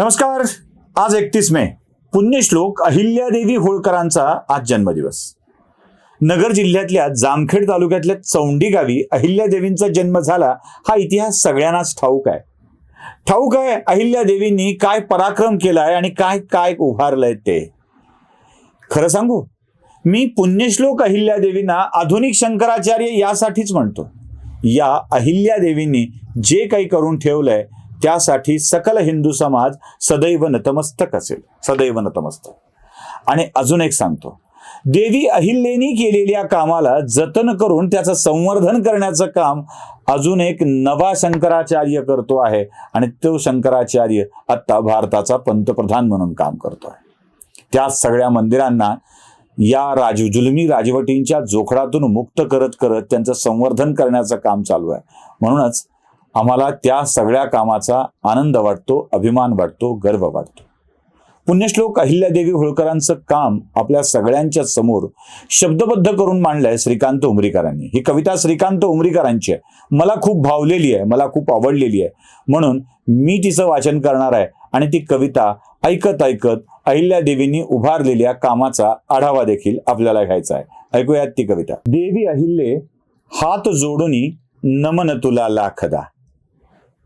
नमस्कार. आज एकतीस मे. पुण्यश्लोक अहिल्यादेवी होळकरांचा आज जन्मदिवस. नगर जिल्ह्यातल्या जामखेड तालुक्यातल्या चौंडी गावी अहिल्यादेवींचा जन्म झाला हा इतिहास सगळ्यांनाच ठाऊक आहे. ठाऊक आहे अहिल्यादेवींनी काय पराक्रम केलाय आणि काय काय उभारलंय ते. खरं सांगू? मी पुण्यश्लोक अहिल्यादेवींना आधुनिक शंकराचार्य यासाठीच म्हणतो. या अहिल्यादेवींनी जे काही करून ठेवलंय त्यासाठी सकल हिंदू समाज सदैव नतमस्तक असेल. सदैव नतमस्तक. आणि अजून एक सांगतो. देवी अहिल्येनी केलेल्या कामाला जतन करून त्याचं संवर्धन करण्याचं काम अजून एक नवा शंकराचार्य करतो आहे. आणि तो शंकराचार्य आत्ता भारताचा पंतप्रधान म्हणून काम करतो आहे त्या सगळ्या मंदिरांना या राज जुलमी राजवटींच्या जोखडातून मुक्त करत करत त्यांचं संवर्धन करण्याचं काम चालू आहे. म्हणूनच आम्हाला त्या सगळ्या कामाचा आनंद वाटतो अभिमान वाटतो गर्व वाटतो. पुण्यश्लोक अहिल्यादेवी होळकरांचं काम आपल्या सगळ्यांच्या समोर शब्दबद्ध करून मांडलंय श्रीकांत उमरीकरांनी. ही कविता श्रीकांत उमरीकरांची आहे. मला खूप भावलेली आहे मला खूप आवडलेली आहे. म्हणून मी तिचं वाचन करणार आहे आणि ती कविता ऐकत ऐकत अहिल्यादेवींनी उभारलेल्या कामाचा आढावा देखील आपल्याला घ्यायचा आहे. ऐकूयात ती कविता. देवी अहिल्ये हात जोडूनी नमन तुला लाखदा.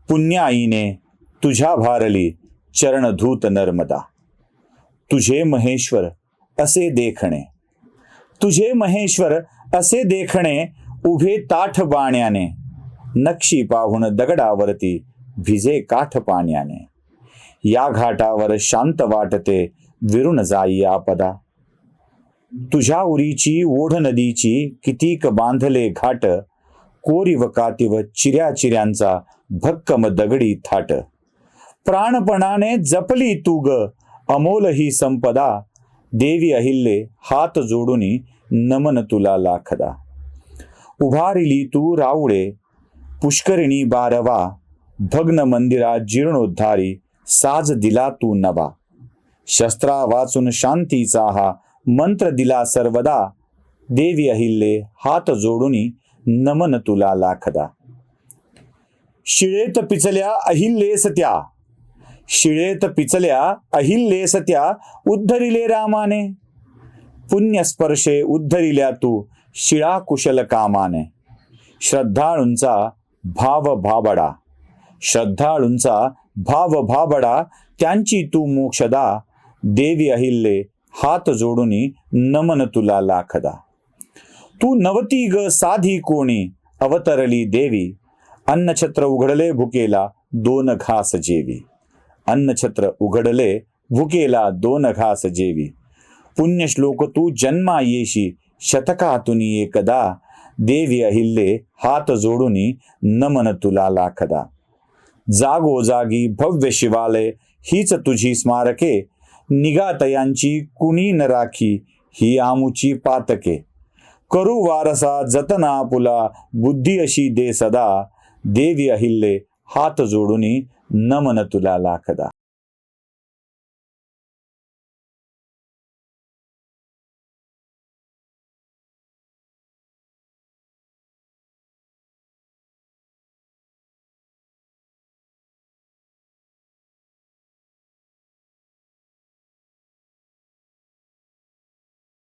पुण्य आईने तुझ्या भारली चरणधूत नर्मदा. तुझे महेश्वर असे देखणे. तुझे महेश्वर असे देखणे उभे ताठ बाण्याने. नक्षी पाहून दगडावरती भिजे काठ पाण्याने. या घाटावर शांत वाटते विरुण जाई आपदा. तुझ्या उरीची ओढ नदीची कितीक बांधले घाट कोरी व कातीव चिऱ्या चिऱ्यांचा भक्कम दगडी थाट. प्राणपणाने जपली तू ग अमोल ही संपदा. देवी अहिल्ये हात जोडूनी नमन तुला लाखदा. उभारिली तू रावळे पुष्करिणी बारवा. भग्न मंदिरा जीर्णोद्धारी साज दिला तू नवा. शस्त्रा वाचून शांतीचा हा मंत्र दिला सर्वदा. देवी अहिल्ये हात जोडूनी नमन तुला लाखदा. शिळेत पिचल्या अहिल्येस त्या शिळेत पिचल्या अहिल्येस त्या उद्धरिले रामाने. पुण्यस्पर्शे उद्धरिल्या तू शिळा कुशल कामाने. श्रद्धाळूंचा भाव भाबडा. श्रद्धाळूंचा भाव भाबडा त्यांची तू मोक्षदा. देवी अहिल्ये हात जोडूनी नमन तुला लाखदा. तू नवती ग साधी कोणी? अवतरली देवी. अन्नछत्र उघडले भुकेला दोन घास जेवी. अन्नछत्र उघडले भुकेला दोन घास जेवी. पुण्यश्लोक तू जन्मा येशी शतकातून एकदा. देवी अहिल्ये हात जोडूनी नमन तुला लाखदा. जागोजागी भव्य शिवालय हीच तुझी स्मारके. निगातयांची कुणी न राखी ही आमुची पातके. करू वारसा जतना पुला बुद्धी अशी दे सदा. देवी अहिल्ये हात जोडूनी नमन तुला लाखदा.